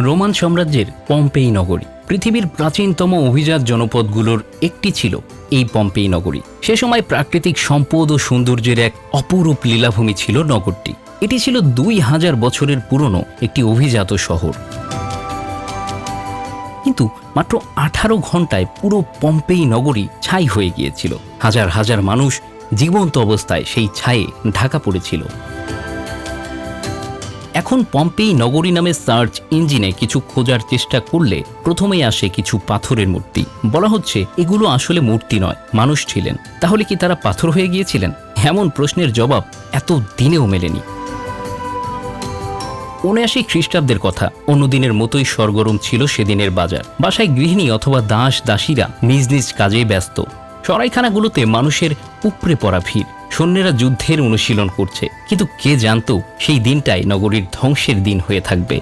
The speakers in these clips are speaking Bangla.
রোমান সাম্রাজ্যের পম্পেই নগরী। পৃথিবীর প্রাচীনতম অভিজাত জনপদগুলোর একটি ছিল এই পম্পেই নগরী। সে সময় প্রাকৃতিক সম্পদ ও সৌন্দর্যের এক অপরূপ লীলাভূমি ছিল নগরটি। এটি ছিল দুই হাজার বছরের পুরনো একটি অভিজাত শহর। কিন্তু মাত্র আঠারো ঘন্টায় পুরো পম্পেই নগরী ছাই হয়ে গিয়েছিল। হাজার হাজার মানুষ জীবন্ত অবস্থায় সেই ছায়ে ঢাকা পড়েছিল। এখন পম্পেই নগরী নামে সার্চ ইঞ্জিনে কিছু খোঁজার চেষ্টা করলে প্রথমেই আসে কিছু পাথরের মূর্তি। বলা হচ্ছে, এগুলো আসলে মূর্তি নয়, মানুষ ছিলেন। তাহলে কি তারা পাথর হয়ে গিয়েছিলেন? এমন প্রশ্নের জবাব এত দিনেও মেলেনি। উনআশি খ্রিস্টাব্দের কথা অন্যদিনের মতোই সরগরম ছিল সেদিনের বাজার। বাসায় গৃহিণী অথবা দাস দাসীরা নিজ নিজ কাজে ব্যস্ত। সরাইখানাগুলোতে মানুষের উপড়ে পড়া ভিড়। সৈন্যেরা যুদ্ধের অনুশীলন করছে। কিন্তু কে জানতো সেই দিনটাই নগরীর ধ্বংসের দিন হয়ে থাকবে।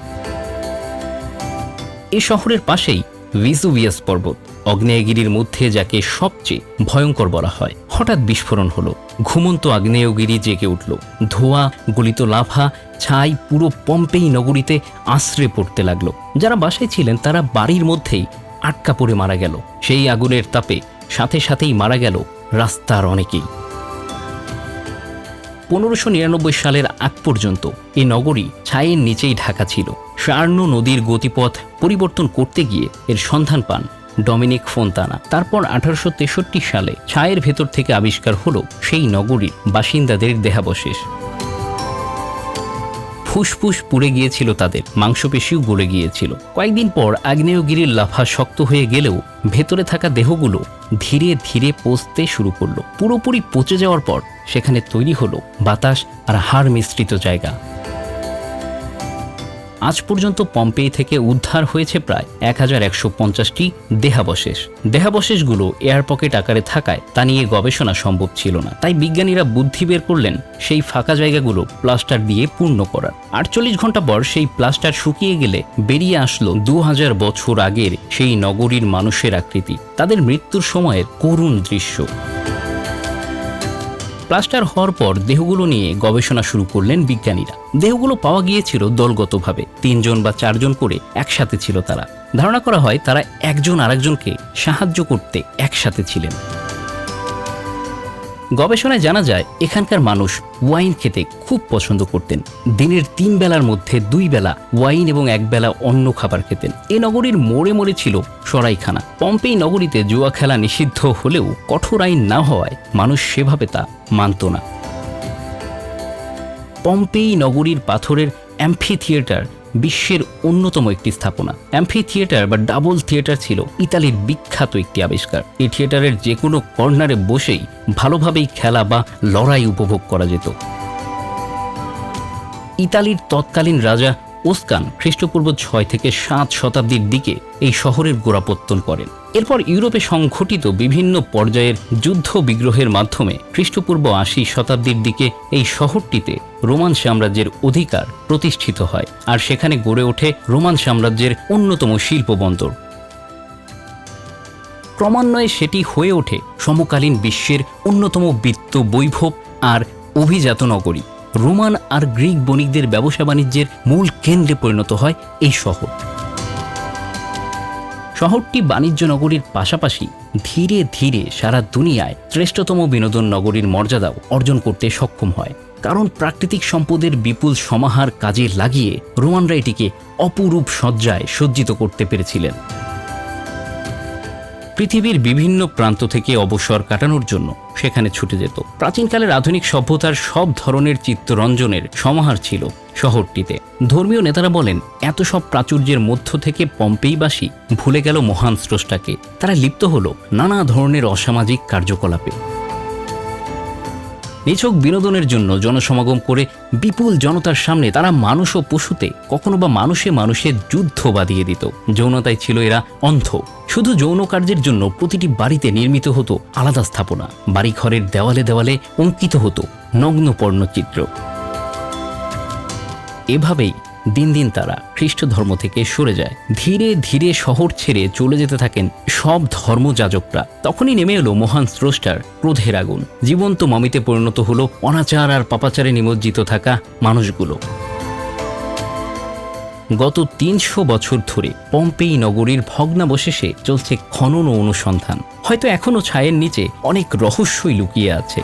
এই শহরের পাশেই ভিসুভিয়াস পর্বত, অগ্নেয়গিরির মধ্যে যাকে সবচেয়ে ভয়ঙ্কর বলা হয়। হঠাৎ বিস্ফোরণ হলো। ঘুমন্ত আগ্নেয়গিরি জেগে উঠল। ধোঁয়া, গলিত লাভা ছাই পুরো পম্পেই নগরীতে আশ্রে পড়তে লাগল। যারা বাসায় ছিলেন তারা বাড়ির মধ্যেই আটকা পড়ে মারা গেল। সেই আগুনের তাপে সাথে সাথেই মারা গেল রাস্তার অনেকেই। পনেরোশো নিরানব্বই সালের আগ পর্যন্ত এই নগরী ছায়ের নিচেই ঢাকা ছিল। সার্ন নদীর গতিপথ পরিবর্তন করতে গিয়ে এর সন্ধান পান ডমিনিক ফোন্তানা। তারপর আঠারোশো তেষট্টি সালে ছায়ের ভেতর থেকে আবিষ্কার হলো সেই নগরীর বাসিন্দাদের দেহাবশেষ। ফুসফুস পুড়ে গিয়েছিল তাদের, মাংসপেশিও গলে গিয়েছিল। কয়েকদিন পর আগ্নেয়গিরির লাফা শক্ত হয়ে গেলেও ভেতরে থাকা দেহগুলো ধীরে ধীরে পচতে শুরু করল। পুরোপুরি পচে যাওয়ার পর সেখানে তৈরি হলো বাতাস আর হাড় মিশ্রিত জায়গা। আজ পর্যন্ত পম্পেই থেকে উদ্ধার হয়েছে প্রায় এক হাজার একশো পঞ্চাশটি দেহাবশেষ। দেহাবশেষগুলো এয়ার পকেট আকারে থাকায় তা নিয়ে গবেষণা সম্ভব ছিল না। তাই বিজ্ঞানীরা বুদ্ধি বের করলেন সেই ফাঁকা জায়গাগুলো প্লাস্টার দিয়ে পূর্ণ করার। আটচল্লিশ ঘণ্টা পর সেই প্লাস্টার শুকিয়ে গেলে বেরিয়ে আসলো দু হাজার বছর আগের সেই নগরীর মানুষের আকৃতি, তাদের মৃত্যুর সময়ের করুণ দৃশ্য। প্লাস্টার হওয়ার পর দেহগুলো নিয়ে গবেষণা শুরু করলেন বিজ্ঞানীরা। দেহগুলো পাওয়া গিয়েছিল দলগতভাবে, তিনজন বা চারজন করে একসাথে ছিল তারা। ধারণা করা হয় তারা একজন আরেকজনকে সাহায্য করতে একসাথে ছিলেন। গবেষণায় জানা যায়, এখানকার মানুষ ওয়াইন খেতে খুব পছন্দ করতেন। দিনের তিন বেলার মধ্যে দুই বেলা ওয়াইন এবং এক বেলা অন্য খাবার খেতেন। এ নগরীর মোড়ে মোড়ে ছিল সরাইখানা। পম্পেই নগরীতে জুয়া খেলা নিষিদ্ধ হলেও কঠোর আইন না হওয়ায় মানুষ সেভাবে তা মানত না। পম্পেই নগরীর পাথরের অ্যাম্ফি থিয়েটার বিশ্বের অন্যতম একটি স্থাপনা। অ্যাম্ফি থিয়েটার বা ডাবল থিয়েটার ছিল ইতালির বিখ্যাত একটি আবিষ্কার। এই থিয়েটারের যে কোনো কর্নারে বসেই ভালোভাবেই খেলা বা লড়াই উপভোগ করা যেত। ইতালির তৎকালীন রাজা ওস্কান খ্রিস্টপূর্ব ছয় থেকে সাত শতাব্দীর দিকে এই শহরের গোড়াপত্তন করেন। এরপর ইউরোপে সংঘটিত বিভিন্ন পর্যায়ের যুদ্ধ বিগ্রহের মাধ্যমে খ্রিস্টপূর্ব আশি শতাব্দীর দিকে এই শহরটিতে রোমান সাম্রাজ্যের অধিকার প্রতিষ্ঠিত হয়, আর সেখানে গড়ে ওঠে রোমান সাম্রাজ্যের অন্যতম শিল্প বন্দর ক্রমান্বয়ে সেটি হয়ে ওঠে সমকালীন বিশ্বের অন্যতম বিত্ত বৈভব আর অভিজাত নগরী। রোমান আর গ্রিক বণিকদের ব্যবসা বাণিজ্যের মূল কেন্দ্রে পরিণত হয় এই শহর। শহরটি বাণিজ্য নগরীর পাশাপাশি ধীরে ধীরে সারা দুনিয়ায় শ্রেষ্ঠতম বিনোদন নগরীর মর্যাদাও অর্জন করতে সক্ষম হয়। কারণ প্রাকৃতিক সম্পদের বিপুল সমাহার কাজে লাগিয়ে রোমানরা এটিকে অপরূপ সজ্জায় সজ্জিত করতে পেরেছিলেন। পৃথিবীর বিভিন্ন প্রান্ত থেকে অবসর কাটানোর জন্য সেখানে ছুটে যেত। প্রাচীনকালের আধুনিক সভ্যতার সব ধরনের চিত্তরঞ্জনের সমাহার ছিল। শহরটিতে। ধর্মীয় নেতারা বলেন, এত সব প্রাচুর্যের মধ্য থেকে পম্পেইবাসী ভুলে গেল মহান স্রষ্টাকে। তারা লিপ্ত হলো নানা ধরনের অসামাজিক কার্যকলাপে। নিছক বিনোদনের জন্য জনসমাগম করে বিপুল জনতার সামনে তারা মানুষ ও পশুতে কখনো বা মানুষে মানুষের যুদ্ধ বাঁধিয়ে দিত। যৌনতায় ছিল এরা অন্ধ। শুধু যৌন কার্যের জন্য প্রতিটি বাড়িতে নির্মিত হতো আলাদা স্থাপনা। বাড়িঘরের দেওয়ালে দেওয়ালে অঙ্কিত হতো নগ্ন পর্ণচিত্র এভাবেই দিন দিন তারা খ্রিস্ট ধর্ম থেকে সরে যায়। ধীরে ধীরে শহর ছেড়ে চলে যেতে থাকেন সব ধর্মযাজকরা। তখনই নেমে এলো মহান স্রষ্টার ক্রোধের আগুন। জীবন্ত মমিতে পরিণত হলো অনাচার আর পাপাচারে নিমজ্জিত থাকা মানুষগুলো। গত তিনশো বছর ধরে পম্পেই নগরীর ভগ্নাবশেষে চলছে খনন ও অনুসন্ধান। হয়তো এখনও ছায়ের নিচে অনেক রহস্যই লুকিয়ে আছে।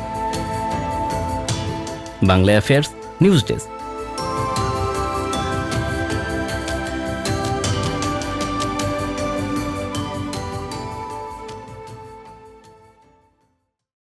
Bangla affairs, news desk.